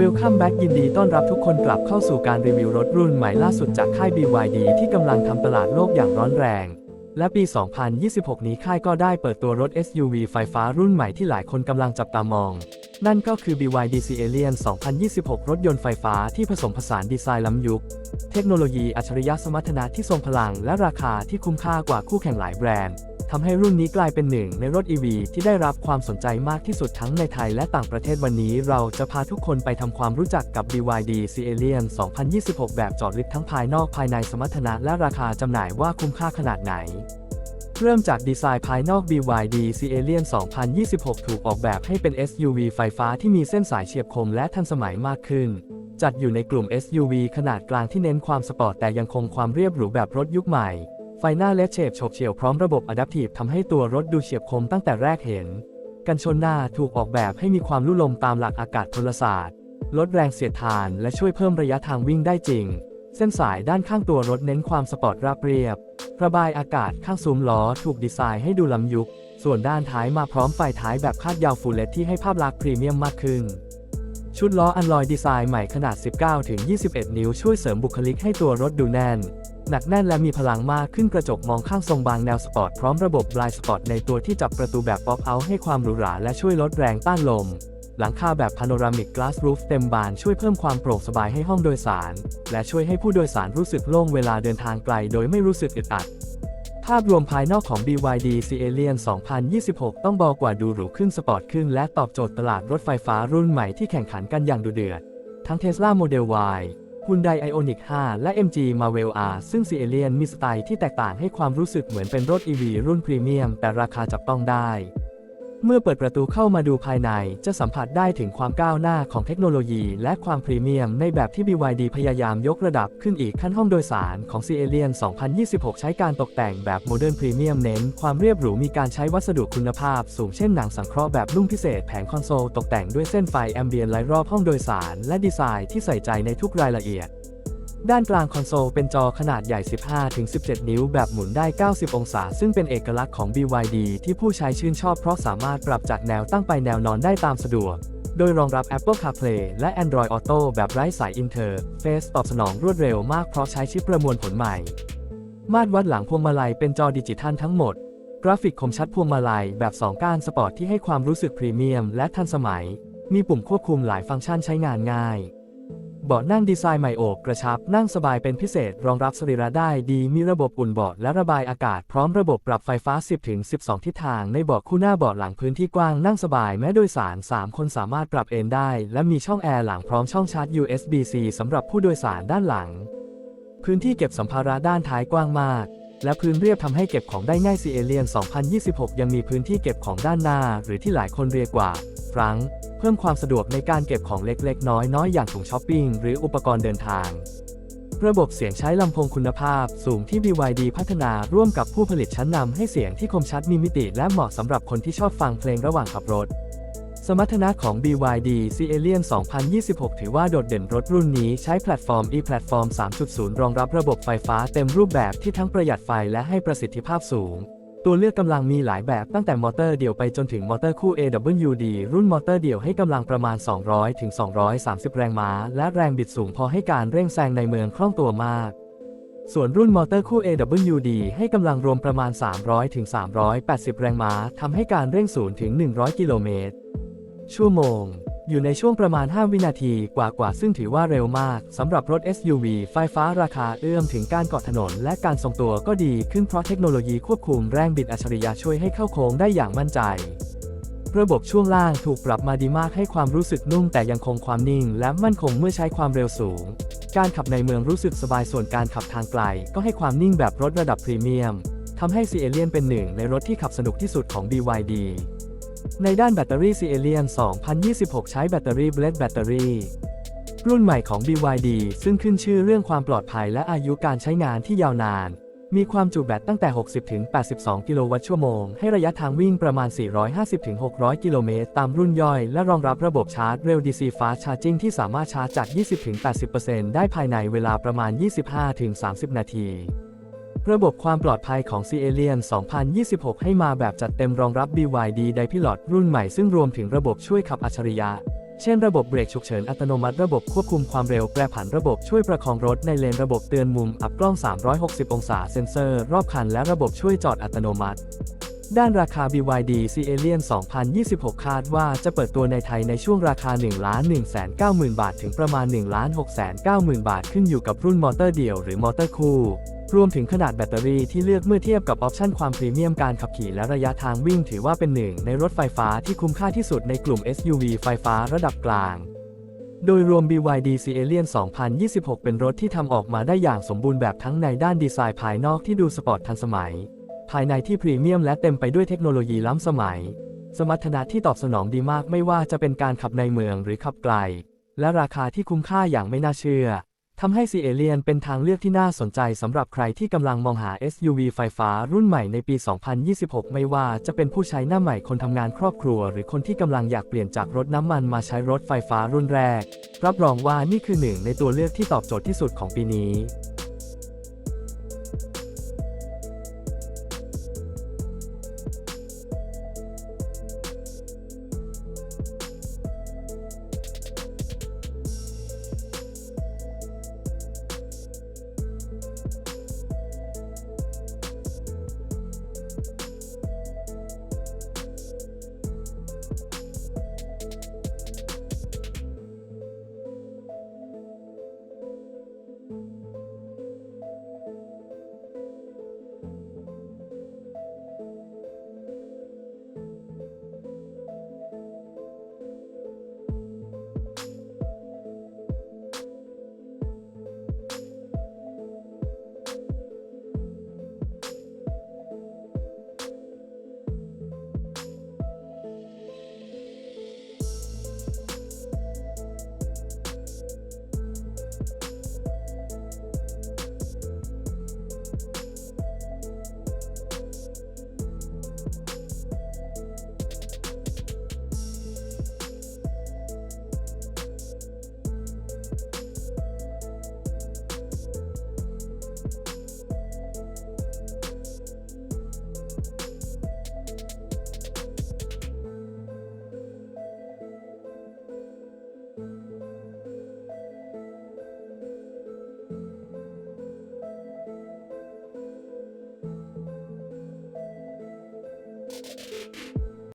Welcome back ยินดีต้อนรับทุกคนกลับเข้าสู่การรีวิวรถรุ่นใหม่ล่าสุดจากค่าย BYD ที่กำลังทำตลาดโลกอย่างร้อนแรง และปี 2026 นี้ค่ายก็ได้เปิดตัวรถ SUV ไฟฟ้ารุ่นใหม่ที่หลายคนกำลังจับตามอง นั่นก็คือ BYD c a l i o n 2026 รถยนต์ไฟฟ้าที่ผสมผสานดีไซน์ล้ำยุค เทคโนโลยีอัจฉริยะสมรรถนะที่ทรงพลัง และราคาที่คุ้มค่ากว่าคู่แข่งหลายแบรนด์ ทำให้รุ่นนี้กลายเป็นหนึ่งในรถ EV ที่ได้รับความสนใจมากที่สุดทั้งในไทยและต่างประเทศวันนี้ เราจะพาทุกคนไปทำความรู้จักกับ BYD c a l i o n 2026 แบบจอดลึกทั้งภายนอกภายในสมรรถนะและราคาจำหน่ายว่าคุ้มค่าขนาดไหนเริ่มจากดีไซน์ภายนอก BYD c a l i o n 2026 ถูกออกแบบให้เป็น SUV ไฟฟ้าที่มีเส้นสายเฉียบคมและทันสมัยมากขึ้น จัดอยู่ในกลุ่ม SUV ขนาดกลางที่เน้นความสปอร์ตแต่ยังคงความเรียบหรูแบบรถยุคใหม่ ไฟหน้าเลดเชฟฉบเฉียวพร้อมระบบ Adaptive ทำให้ตัวรถดูเฉียบคมตั้งแต่แรกเห็น กันชนหน้าถูกออกแบบให้มีความลุ่ลมตามหลักอากาศพลศาสตร์ ลดแรงเสียดทานและช่วยเพิ่มระยะทางวิ่งได้จริง เส้นสายด้านข้างตัวรถเน้นความสปอร์ตราบเรียบ ระบายอากาศข้างซุ้มล้อถูกดีไซน์ให้ดูล้ำยุค ส่วนด้านท้ายมาพร้อมไฟท้ายแบบคาดยาวฟูลเลตที่ให้ภาพลักษณ์พรีเมียมมากขึ้น ชุดล้ออันลอยดีไซน์ใหม่ขนาด 19-21 นิ้วช่วยเสริมบุคลิกให้ตัวรถดูแน่น หนักแน่นและมีพลังมากขึ้นกระจกมองข้างทรงบางแนวสปอร์ตพร้อมระบบลายสปอร์ตในตัวที่จับประตูแบบป๊อปเอาท์ให้ความหรูหราและช่วยลดแรงต้านลม หลังคาแบบพาโนรามิกกลาสรูฟเต็มบานช่วยเพิ่มความโปร่งสบายให้ห้องโดยสาร และช่วยให้ผู้โดยสารรู้สึกโล่งเวลาเดินทางไกลโดยไม่รู้สึกอึดอัดภาพรวมภายนอกของ BYD c a l i o n 2026 ต้องบอกว่าดูหรูขึ้นสปอร์ตขึ้น และตอบโจทย์ตลาดรถไฟฟ้ารุ่นใหม่ที่แข่งขันกันอย่างดุเดือด ทั้ง Tesla Model Y Hyundai Ioniq 5 และ MG Marvel R ซึ่ง c a l i o n มีสไตล์ที่แตกต่างให้ความรู้สึกเหมือนเป็นรถ EV รุ่นพรีเมียม แต่ราคาจับต้องได้ เมื่อเปิดประตูเข้ามาดูภายในจะสัมผัสได้ถึงความก้าวหน้าของเทคโนโลยี และความพรีเมียมในแบบที่ BYD พยายามยกระดับขึ้นอีกขั้นห้องโดยสารของ c a l i o n 2026 ใช้การตกแต่งแบบโมเดิร์นพรีเมียมเน้น ความเรียบหรูมีการใช้วัสดุคุณภาพสูงเช่นหนังสังเคราะห์แบบนุ่มพิเศษแผงคอนโซลตกแต่งด้วยเส้นไฟแอมเบียนไลท์รอบห้องโดยสาร และดีไซน์ที่ใส่ใจในทุกรายละเอียด ด้านกลางคอนโซลเป็นจอขนาดใหญ่ 15-17 นิ้วแบบหมุนได้ 90 องศา ซึ่งเป็นเอกลักษณ์ของ BYD ที่ผู้ใช้ชื่นชอบเพราะสามารถปรับจากแนวตั้งไปแนวนอนได้ตามสะดวก โดยรองรับ Apple CarPlay และ Android Auto แบบไร้สายอินเทอร์เฟซตอบสนองรวดเร็วมากเพราะใช้ชิปประมวลผลใหม่ มาตรวัดหลังพวงมาลัยเป็นจอดิจิทัลทั้งหมด กราฟิกคมชัดพวงมาลัยแบบ2ก้านสปอร์ตที่ให้ความรู้สึกพรีเมียมและทันสมัย มีปุ่มควบคุมหลายฟังก์ชันใช้งานง่าย เบาะนั่งดีไซน์ใหม่โอบกระชับนั่งสบายเป็นพิเศษ รองรับสรีระได้ดีมีระบบอุ่นเบาะและระบายอากาศพร้อมระบบปรับไฟฟ้า 10-12 ทิศทางในเบาะคู่หน้าเบาะหลังพื้นที่กว้างนั่งสบายแม้โดยสาร 3 คนสามารถปรับเอนได้ และมีช่องแอร์หลังพร้อมช่องชาร์จ USB-C สำหรับผู้โดยสารด้านหลัง พื้นที่เก็บสัมภาระด้านท้ายกว้างมากและพื้นเรียบทำให้เก็บของได้ง่าย c a l i o n 2026 ยังมีพื้นที่เก็บของด้านหน้า หรือที่หลายคนเรียกว่า ฟรังเพิ่มความสะดวกในการเก็บของเล็กๆ น้อยๆอย่างถุงช้อปปิ้งหรืออุปกรณ์เดินทาง ระบบเสียงใช้ลำโพงคุณภาพสูงที่ BYD พัฒนาร่วมกับผู้ผลิตชั้นนำให้เสียงที่คมชัดมีมิติและเหมาะสำหรับคนที่ชอบฟังเพลงระหว่างขับรถสมรรถนะของ BYD c a l i o n 2026 ถือว่าโดดเด่นรถรุ่นนี้ใช้แพลตฟอร์ม e-platform 3.0 รองรับระบบไฟฟ้าเต็มรูปแบบที่ทั้งประหยัดไฟและให้ประสิทธิภาพสูง ตัวเลือกกำลังมีหลายแบบตั้งแต่มอเตอร์เดี่ยวไปจนถึงมอเตอร์คู่ AWD รุ่นมอเตอร์เดี่ยวให้กำลังประมาณ 200-230 แรงม้า และแรงบิดสูงพอให้การเร่งแซงในเมืองคล่องตัวมาก ส่วนรุ่นมอเตอร์คู่ AWD ให้กำลังรวมประมาณ 300-380 แรงม้าทำให้การเร่ง0ถึง 100 กิโลเมตรชั่วโมง อยู่ในช่วงประมาณ 5 วินาทีกว่าๆซึ่งถือว่าเร็วมากสำหรับรถ SUV ไฟฟ้าราคาเอื้อมถึงการเกาะถนน และการทรงตัวก็ดีขึ้นเพราะเทคโนโลยีควบคุมแรงบิดอัจฉริยะช่วยให้เข้าโค้งได้อย่างมั่นใจระบบช่วงล่างถูกปรับมาดีมากให้ความรู้สึกนุ่มแต่ยังคงความนิ่ง และมั่นคงเมื่อใช้ความเร็วสูง การขับในเมืองรู้สึกสบายส่วนการขับทางไกล ก็ให้ความนิ่งแบบรถระดับพรีเมียมทำให้ c a l i o n เป็นหนึ่งในรถที่ขับสนุกที่สุดของ BYD ในด้านแบตเตอรี่ c a l i o n 2026 ใช้แบตเตอรี่ Blade Battery รุ่นใหม่ของ BYD ซึ่งขึ้นชื่อเรื่องความปลอดภัยและอายุการใช้งานที่ยาวนาน มีความจุแบตตั้งแต่ 60ถึง82 กิโลวัตต์ชั่วโมง ให้ระยะทางวิ่งประมาณ 450ถึง600 กิโลเมตร ตามรุ่นย่อย และรองรับระบบชาร์จเร็ว DC Fast Charging ที่สามารถชาร์จจาก 20ถึง80%ได้ภายในเวลาประมาณ 25ถึง30 นาที ระบบความปลอดภัยของ c a l i o n 2026 ให้มาแบบจัดเต็มรองรับ BYD Dipilot รุ่นใหม่ซึ่งรวมถึงระบบช่วยขับอัจฉริยะ เช่นระบบเบรกฉุกเฉินอัตโนมัติ ระบบควบคุมความเร็วแปรผันระบบช่วยประคองรถในเลนระบบเตือนมุมอัพกล้อง 360 องศาเซ็นเซอร์ รอบคันและระบบช่วยจอดอัตโนมัติ ด้านราคา BYD C Alien 2026 คาดว่าจะเปิดตัวในไทยในช่วงราคา 1 1 9 0 0 0 0 บาท ถึงประมาณ 1 6 9 0 0 0 0 บาท ขึ้นอยู่กับรุ่นมอเตอร์เดี่ยวหรือมอเตอร์คู่ รวมถึงขนาดแบตเตอรี่ที่เลือกเมื่อเทียบกับออปชันความพรีเมียมการขับขี่และระยะทางวิ่งถือว่าเป็นหนึ่งในรถไฟฟ้าที่คุ้มค่าที่สุดในกลุ่ม SUV ไฟฟ้าระดับกลาง โดยรวม BYD C Alien 2026 เป็นรถที่ทำออกมาได้อย่างสมบูรณ์แบบทั้งในด้านดีไซน์ภายนอกที่ดูสปอร์ตทันสมัย ภายในที่พรีเมียมและเต็มไปด้วยเทคโนโลยีล้ำสมัย สมรรถนะที่ตอบสนองดีมากไม่ว่าจะเป็นการขับในเมืองหรือขับไกล และราคาที่คุ้มค่าอย่างไม่น่าเชื่อ ทำให้ซีเอเลียนเป็นทางเลือกที่น่าสนใจสำหรับใครที่กำลังมองหา SUV ไฟฟ้ารุ่นใหม่ในปี 2026 ไม่ว่าจะเป็นผู้ใช้หน้าใหม่คนทำงานครอบครัว หรือคนที่กำลังอยากเปลี่ยนจากรถน้ำมันมาใช้รถไฟฟ้ารุ่นแรก รับรองว่านี่คือหนึ่งในตัวเลือกที่ตอบโจทย์ที่สุดของปีนี้